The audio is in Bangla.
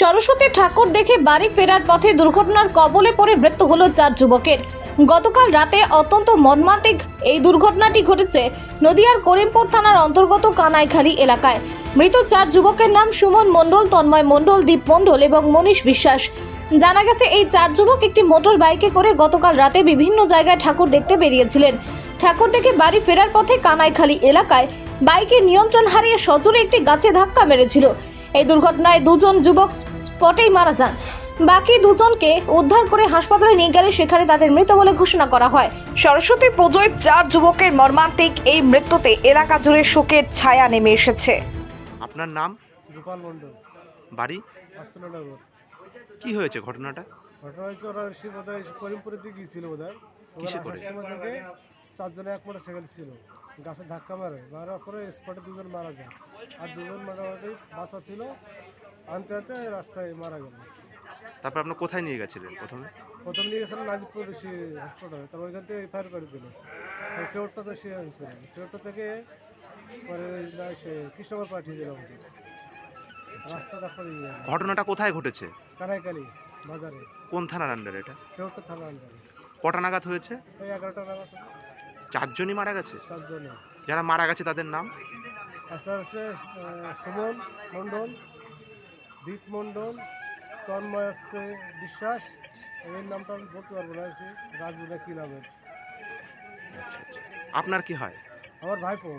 সরস্বতী ঠাকুর দেখে বাড়ি ফেরার পথে দুর্ঘটনার কবলে পড়ে মৃত্যু হলো চার যুবকের। গতকাল রাতে অত্যন্ত মর্মান্তিক এই দুর্ঘটনাটি ঘটেছে নদিয়ার করিমপুর থানার অন্তর্গত কানাইখালী এলাকায়। মৃত চার যুবকের নাম সুমন মণ্ডল, তন্ময় মণ্ডল, দীপ মণ্ডল এবং মনীষ বিশ্বাস। জানা গেছে এই চার যুবক একটি মোটর বাইকে করে গতকাল রাতে বিভিন্ন জায়গায় ঠাকুর দেখতে বেরিয়েছিলেন। ঠাকুর দেখে বাড়ি ফেরার পথে কানাইখালী এলাকায় বাইকে নিয়ন্ত্রণ হারিয়ে সজোরে একটি গাছে ধাক্কা মেরেছিল। এই দুর্ঘটনায় দুজন যুবক স্পটেই মারা যান। বাকি দুজনকে উদ্ধার করে হাসপাতালে নিয়ে গেলে সেখানে তাদের মৃত বলে ঘোষণা করা হয়। সরস্বতী পুজোয় চার যুবকের মর্মান্তিক এই মৃত্যুতে এলাকা জুড়ে শোকের ছায়া নেমে এসেছে। আপনার নাম? গোপাল মণ্ডল। বাড়ি? আস্তনগর কি হয়েছে ঘটনাটা? ঘটনা হয়েছে ওরা সে বোধ হয় করিমপুরের দিকে গিয়েছিল বোধ হয় কিসে করে? সময় থেকে চারজনে এক মোটর সাইকেল ছিল। গাছে ধাক্কা মারে মারার পরে স্পটে দুজন মারা যায়। আর দুজন মোটামুটি বাসা ছিল। আনতে আনতে রাস্তায় মারা গেল। তারপর আপনার কোথায় নিয়ে গেছিলেন প্রথমে? প্রথম নিয়ে গেছিলাম নাজিপুর সে হাসপাতালে তারপর ওইখান থেকে এফআইআর করে দিল। টেউরটা তো সে আনছিল টেউরটা থেকে পরে সে কৃষ্ণগর পাঠিয়ে দিল আমাদের রাস্তা তারপরে ঘটনাটা কোথায় ঘটেছে? কানাইকালি বাজারে। কোন থানার আন্ডার এটা? টেউরটা থানার আনবে কটা নাগাদ হয়েছে? ওই এগারোটা নাগাদ। চারজনই মারা গেছে? চারজনে যারা মারা গেছে তাদের নাম? আচ্ছা আছে সুমন মণ্ডল দীপ মণ্ডল তন্ময় আছে বিশ্বাস এর নামটা আমি বলতে পারব না রাজবুদা কি কী নামের আচ্ছা আচ্ছা। আপনার কি হয়? আমার ভাইপো।